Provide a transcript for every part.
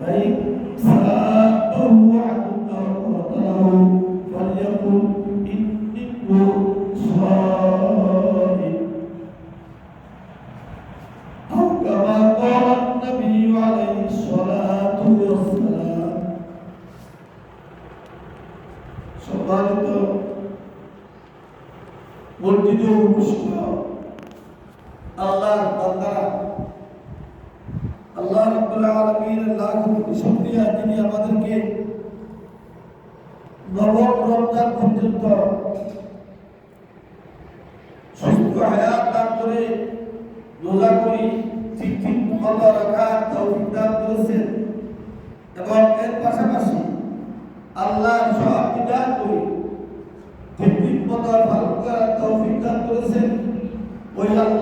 فإن ساءه عدو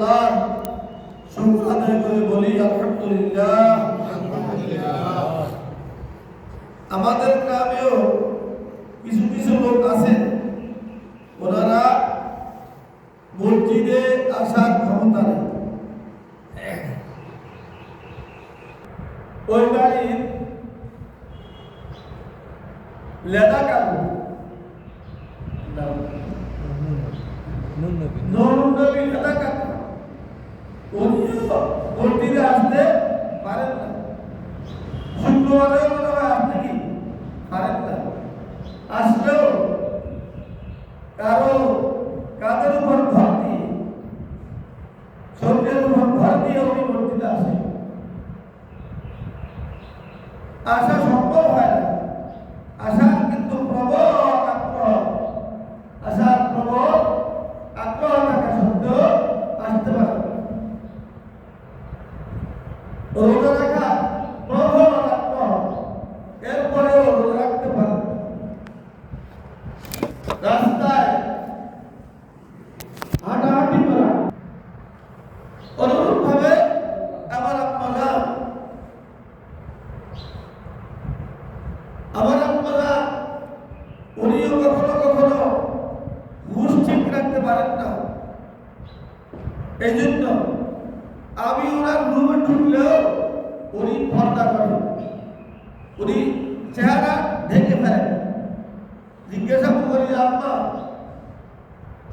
আল্লাহ শুক্র করে বলি, আলহামদুলিল্লাহ। আমাদের গ্রামেও কিছু কিছু লোক আছে ওনারা মসজিদে আসার ক্ষমতা নেই। মনে উনিও কখনো কখনো হুশ ঠিক রাখতে পারেন না। এই জন্য আমি ওনার রুমে ঢুকলেও উনি পর্দা করেন। উনি চেহারা ঢেকে ফেলেন। জিজ্ঞাসা করি আপনার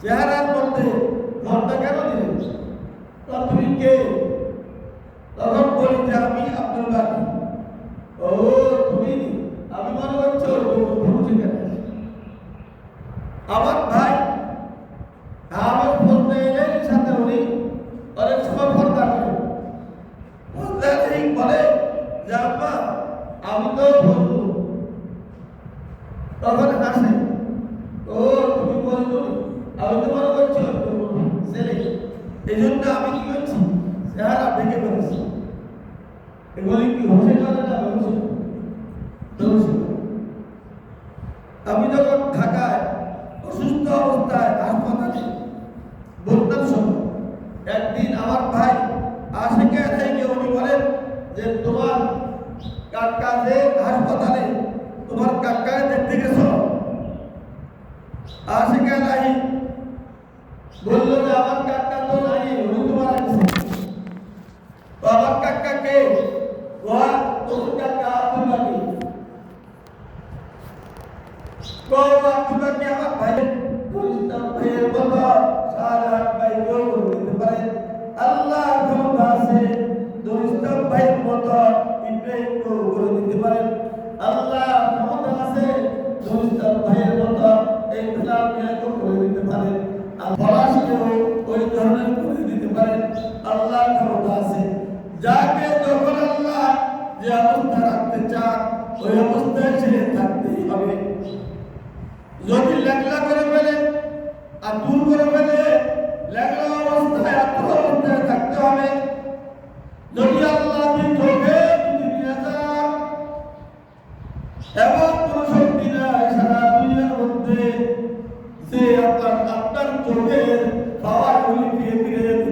চেহারার মধ্যে পর্দা কেন দিলেন? তুমি কে? তখন বলি যে আমি আব্দুল বাকি। বাবা, আমি তো ভরবো তখন হাসে ও, তুমি বলব আমি তো মনে করছি ছেলে। এই জন্য আমি কি করছি? চেহারা দেখে বলছি এগুলি কি হচ্ছে চলে না হোসে আমি যখন থাকায় এমন কোন শক্তি মধ্যে যে আপনার আপনার চোখের পাওয়ার গুলি ফিরে ফিরে যেতে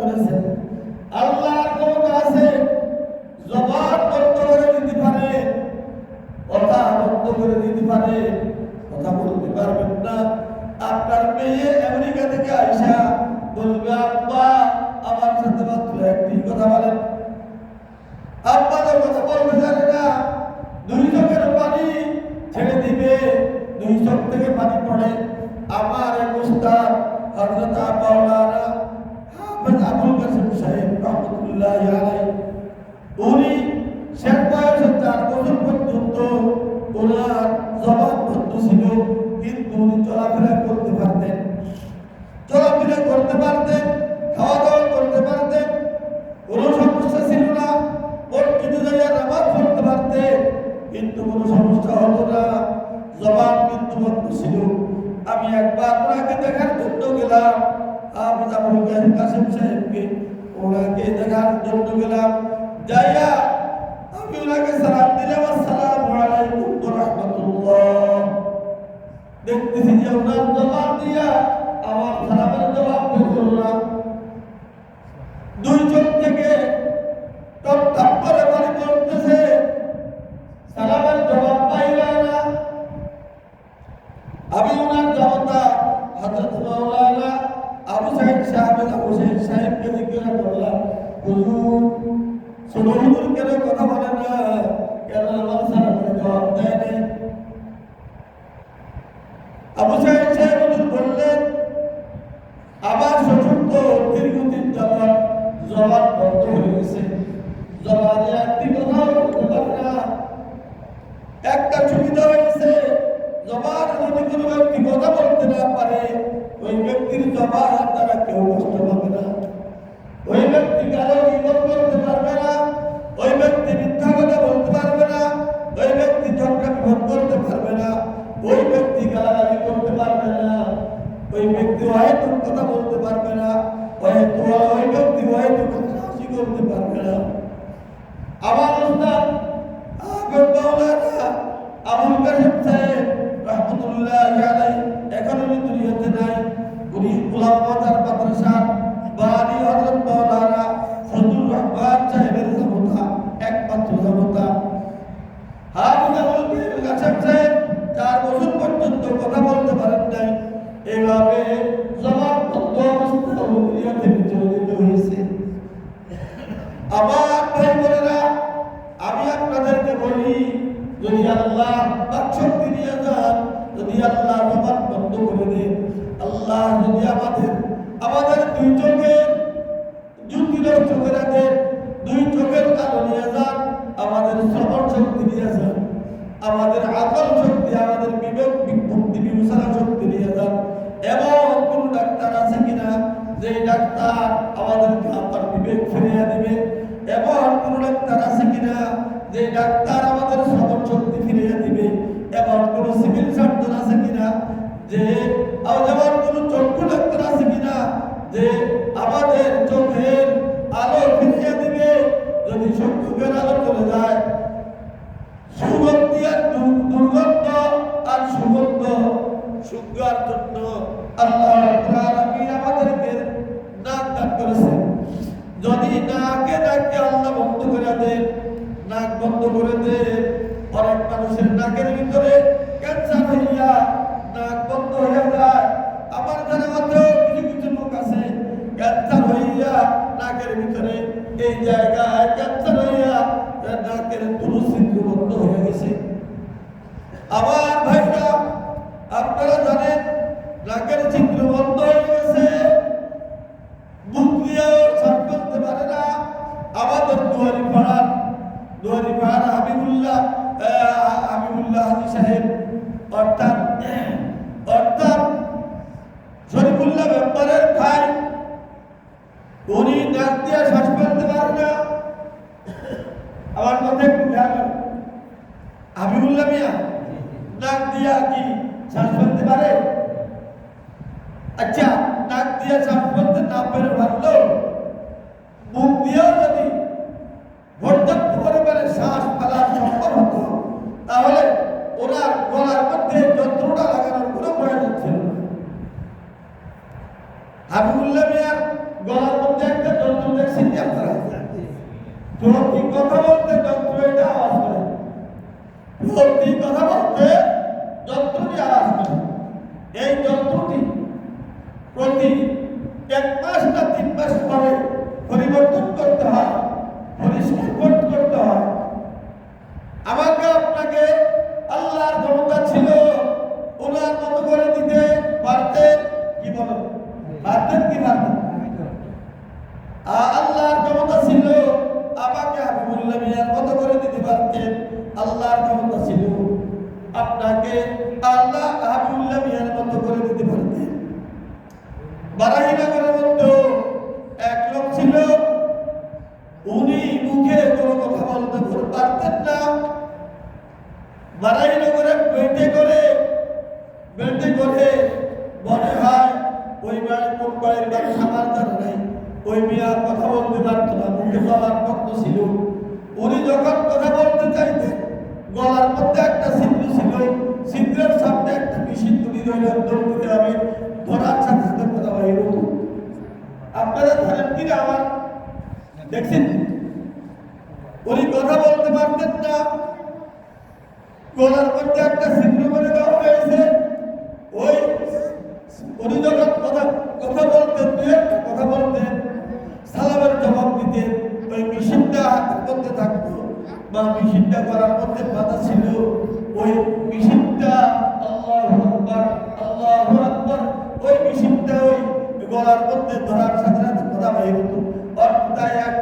coração. জবান ছিল কিন্তু উনি চলাফেরা করতে পারতেন। চলাফেরা করতে পারতেন খাওয়া দাওয়া করতে পারতেন, কোনো সমস্যা ছিল না। মসজিদে যাইয়া নামাজ পড়তে পারতেন, কিন্তু কোনো সমস্যা হতো না। কিন্তু বন্ধ ছিল আমি একবার ওনাকে দেখার জন্য গেলাম। আমি আবুল কাসেম সাহেবকে। ওনাকে দেখার জন্য গেলাম। যাইয়া দিয়া আমার সালামের জবাব বের করল না দুই চোখ থেকে টপ করে পানি পড়তেছে সালামের জবাব পাইলা না। আমি ওনার জবাবটা হযরত মাওলানা আবু সাইদ সাহেব আবু সাইদ সাহেবকে জিজ্ঞাসা করলাম, হুজুর ঝগড়া করতে পারবে না, ওই ব্যক্তি গালাগালি করতে পারবে না, ওই ব্যক্তি হয়তো কথা বলতে পারবে না হয়তো ওই ব্যক্তি হয়তো কথা করতে পারবে না। আল্লাহ বাকশক্তি দিয়ে যান, যদি বন্ধ করে দেন, আল্লাহ যদি আমাদের আমাদের দুই চোখের জ্যোতি নষ্ট করে দুই চোখের নিয়ে যান, আমাদের শ্রবণ শক্তি দিয়ে যান, আমাদের আকল শক্তি, আমাদের বিবেক, বুদ্ধি বিবেচনা শক্তি দিয়ে যান এবং কোন ডাক্তার আছে কিনা যে ডাক্তার আমাদেরকে বিবেক ফিরিয়ে দিবে? এবং কোন ডাক্তার আছে কিনা যে ডাক্তার আমাদের শ্রবণ শক্তি ফিরিয়ে দিবে এবং কোন সিভিল সার্জন আছে কিনা? যে যেমন কোন চক্ষু ডাক্তার আছে কিনা? যে, আমাদের চোখের আলো ফিরিয়ে দিবে, যদি চক্ষুকের আলো চলে যায়। সুগন্ধি আর है और तब ওই বিয়ার কথা বলতে পারতো না, মুখে বলার পক্ষ ছিল। উনি যখন কথা বলতে চাইতেন গলার মধ্যে একটা ছিদ্র ছিল ছিদ্রের সামনে একটা মেশিন তুলি ধরে দৌড়তে হবে ধরার সাথে সাথে কথা বাহির আপনারা ধরেন কিনা আমার? দেখছেন? উনি কথা বলতে পারতেন না, গলার মধ্যে একটা ছিদ্র গলার মধ্যে ধরার সাথে সাথে কথা হয়ে গেল অর্থাৎ এক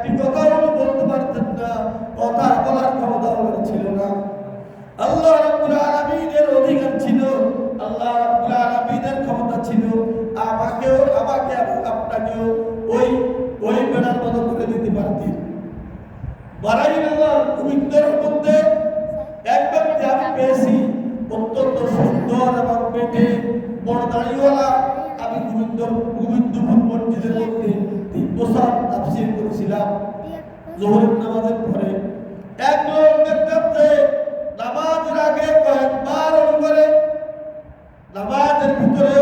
আয়াতের ভিতরে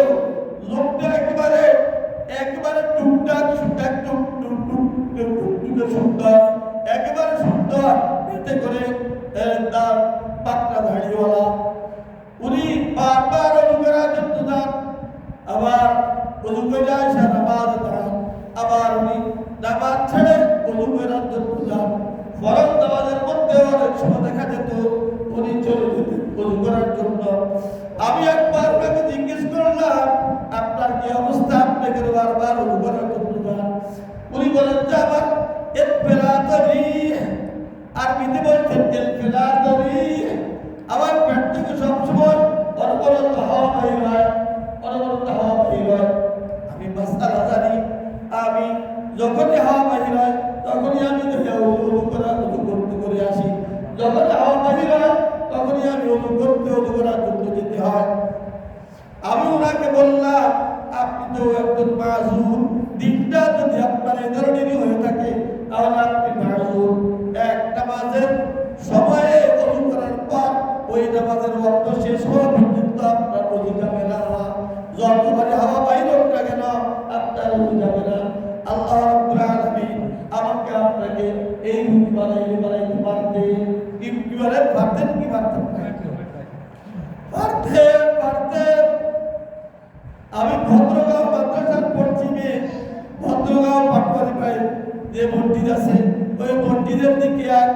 আছে, ওই মন্দিরের দিকে এক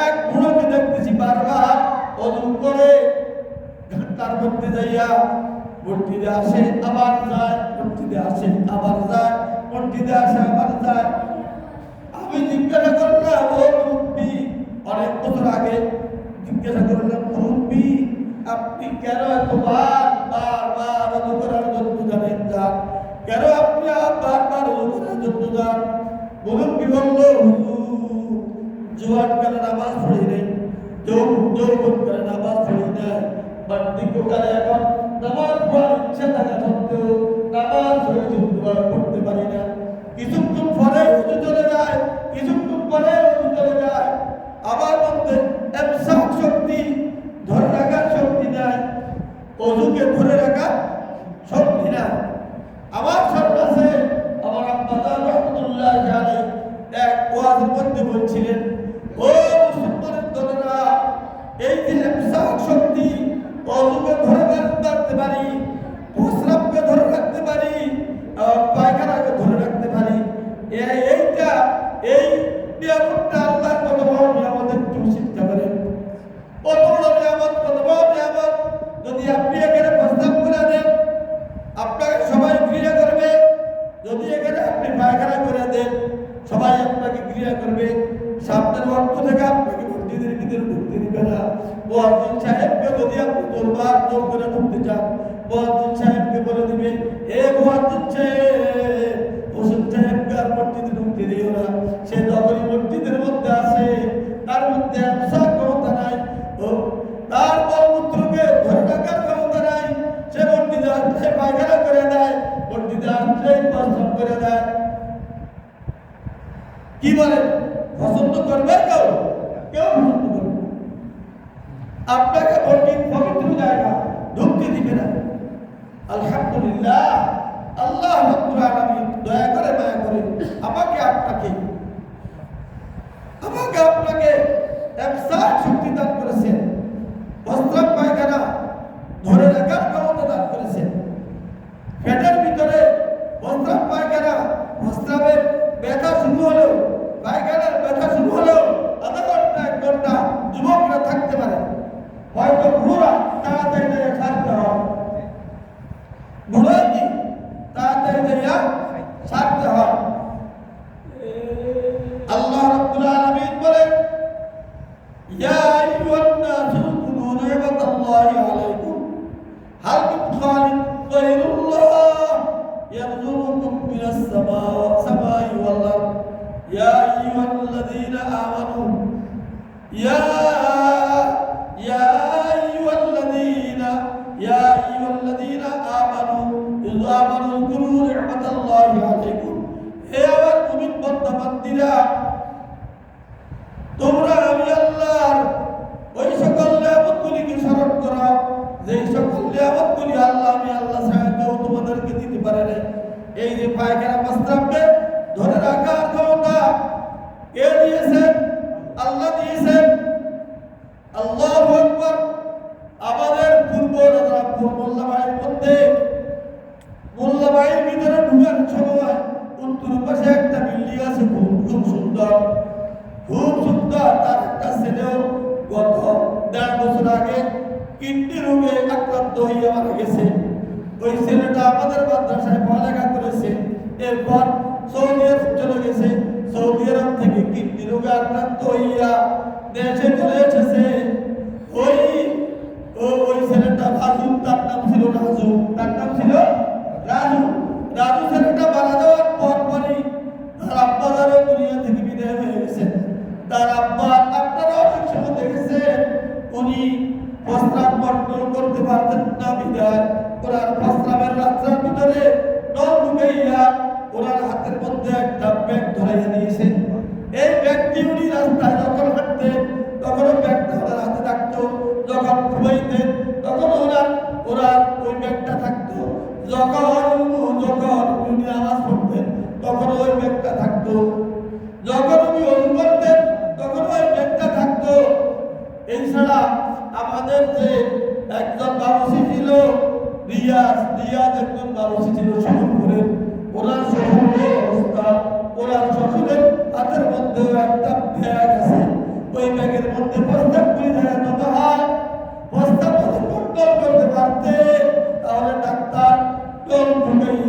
এক মুরব্বী দেখতেছি বারবার অদুম করে ঘাটার মধ্যে যাইয়া মসজিদে আসে, আবার যায়, মসজিদে আসে, আবার যায়, মসজিদে আসে, আবার যায়। আমি জিজ্ঞাসা করলাম, ও মুরব্বী, অনেক বছর আগে জিজ্ঞাসা করলাম, মুরব্বী, আপনি কেন এতবার no importa আলহামদুলিল্লাহ, আল্লাহ দয়া করে দয়া করে আমাকে আপনাকে আমাকে আপনাকে ব্যবসার শক্তি দান করেছেন বস্ত্র পায়খানা ধরে রাখার ক্ষমতা দান করেছেন। ফেডারেল السماء والأرض يا أيها الذين آمنوا يا ছেলেটা আমাদের মাদ্রাসায় পড়ালেখা করেছে। এরপর সৌদি আরব চলে গেছে। সৌদি আরব থেকে কিডনি রোগে আক্রান্ত হইয়া দেশে চলে মধ্যে একটা ব্যাগ ধরাইয়া দিয়েছেন এই ব্যক্তি উনি রাস্তায় যখন হাঁটতেন তখন ব্যাগ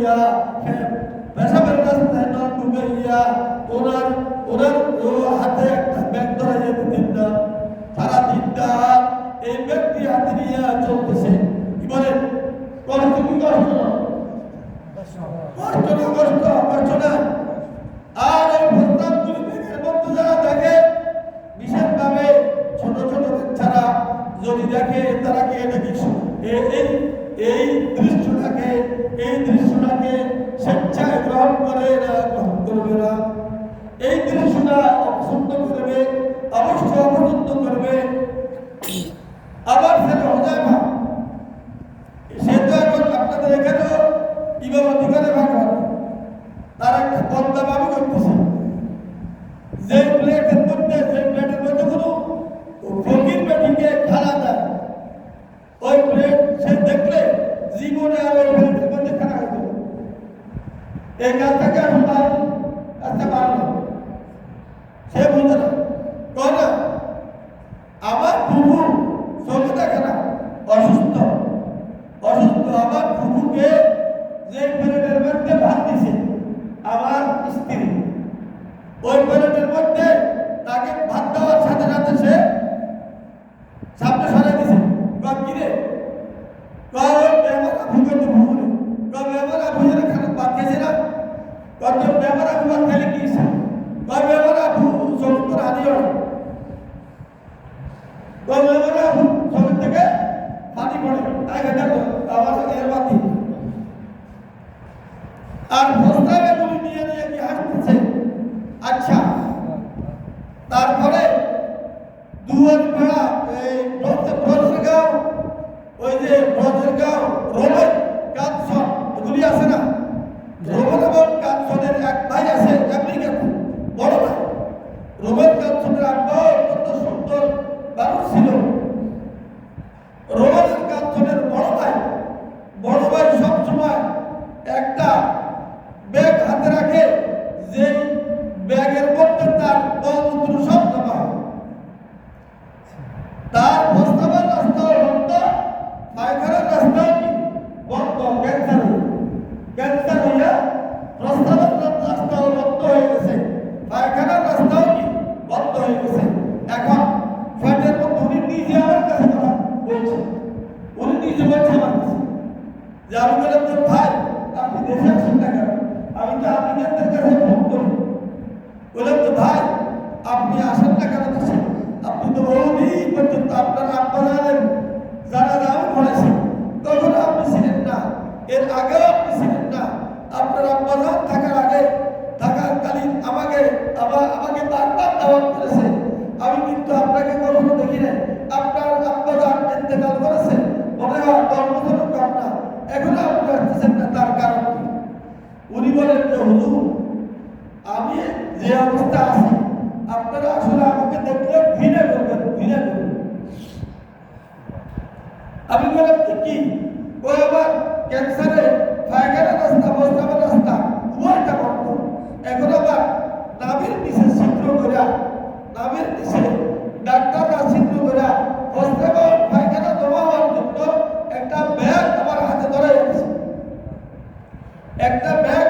কইয়া হ্যাঁ, পেশাবের রাস্তায় নাম ঢুকাইয়া ওনার ওনার হাতে একটা ব্যাগ ধরাইয়া দিতেন না। সারা দিনটা এই ব্যক্তি হাতে নিয়ে চলতেছে। কি বলেন? কষ্ট কি কষ্ট? কষ্ট না, কষ্ট কষ্ট না। আবু বাদ খাইলে কি ইচ্ছা কয় একটা ব্যাগ